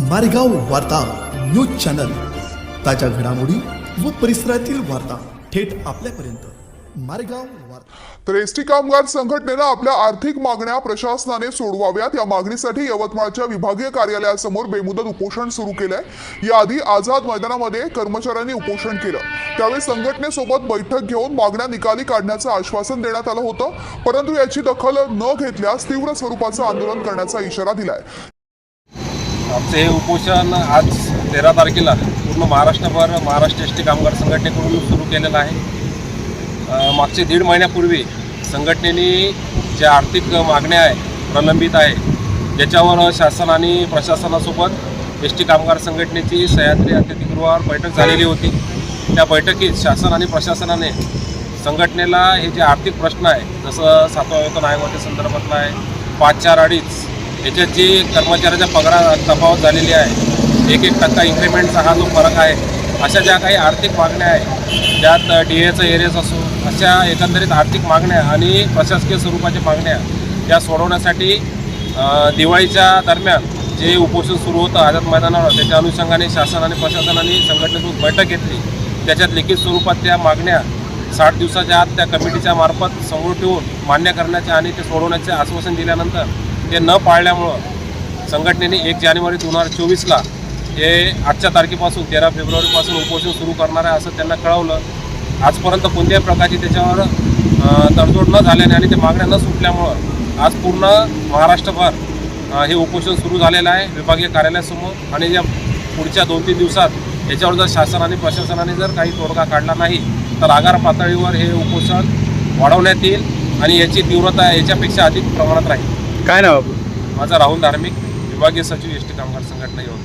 मारेगाव वार्ता news channel. ताज्या घडामोडी व परिसरातील वार्ता थेट आपल्यापर्यंत. मारेगाव तर एसटी कामगार संघटनेनं आपल्या आर्थिक मागण्या प्रशासनाने सोडवाव्यात. या मागणीसाठी यवतमाळच्या विभागीय कार्यालयासमोर बेमुदत उपोषण सुरू केलंय. याआधी आझाद मैदानामध्ये कर्मचाऱ्यांनी उपोषण केलं. त्यावेळी संघटनेसोबत बैठक घेऊन मागण्या निकाली काढण्याचं आश्वासन देण्यात आलं होतं. परंतु याची दखल न घेतल्यास तीव्र स्वरूपाचं आंदोलन करण्याचा इशारा दिलाय. आमचं हे उपोषण आज तेरा तारखेला पूर्ण महाराष्ट्रभर महाराष्ट्र एस टी कामगार संघटनेकडून सुरू केलेलं आहे. मागचे दीड महिन्यापूर्वी संघटनेने ज्या आर्थिक मागण्या आहे प्रलंबित आहे ज्याच्यावर शासन आणि प्रशासनासोबत एस टी कामगार संघटनेची सह्याद्री अतिथीगृहावर बैठक झालेली होती. त्या बैठकीत शासन आणि प्रशासनाने संघटनेला हे जे आर्थिक प्रश्न आहे जसं सातवा वेतन आयोगाच्या संदर्भातला आहे पाच चार अडीच याच्यात जी कर्मचाऱ्याच्या पगारात तफावत झालेली आहे एक एक टक्का इन्क्रिमेंटचा हा जो फरक आहे अशा ज्या काही आर्थिक मागण्या आहे ज्यात डी एचं एरियस असो अशा एकंदरीत आर्थिक मागण्या आणि प्रशासकीय स्वरूपाच्या मागण्या या सोडवण्यासाठी दिवाळीच्या दरम्यान जे उपोषण सुरू होतं आझाद मैदानावर त्याच्या अनुषंगाने शासन आणि प्रशासनाने संघटनेतून बैठक घेतली. त्याच्यात लिखित स्वरूपात त्या मागण्या साठ दिवसाच्या आत त्या कमिटीच्या मार्फत समोर ठेवून मान्य करण्याचे आणि ते सोडवण्याचे आश्वासन दिल्यानंतर ते न पाळल्यामुळं संघटनेने एक जानेवारी दोन हजार चोवीसला हे आजच्या तारखेपासून तेरा फेब्रुवारीपासून उपोषण सुरू करणार आहे असं त्यांना कळवलं. आजपर्यंत कोणत्याही प्रकारची त्याच्यावर तडजोड न झाल्याने आणि ते मागण्या न सुटल्यामुळं आज पूर्ण महाराष्ट्रभर हे उपोषण सुरू झालेलं आहे विभागीय कार्यालयासमोर आणि या पुढच्या दोन तीन दिवसात याच्यावर जर शासनाने प्रशासनाने जर काही तोडगा काढला नाही तर आगार पातळीवर हे उपोषण वाढवण्यात येईल आणि याची तीव्रता याच्यापेक्षा अधिक प्रमाणात राहील. काय नाव? आपलं माझा राहुल धार्मिक विभागीय सचिव एस टी कामगार संघटना येऊन.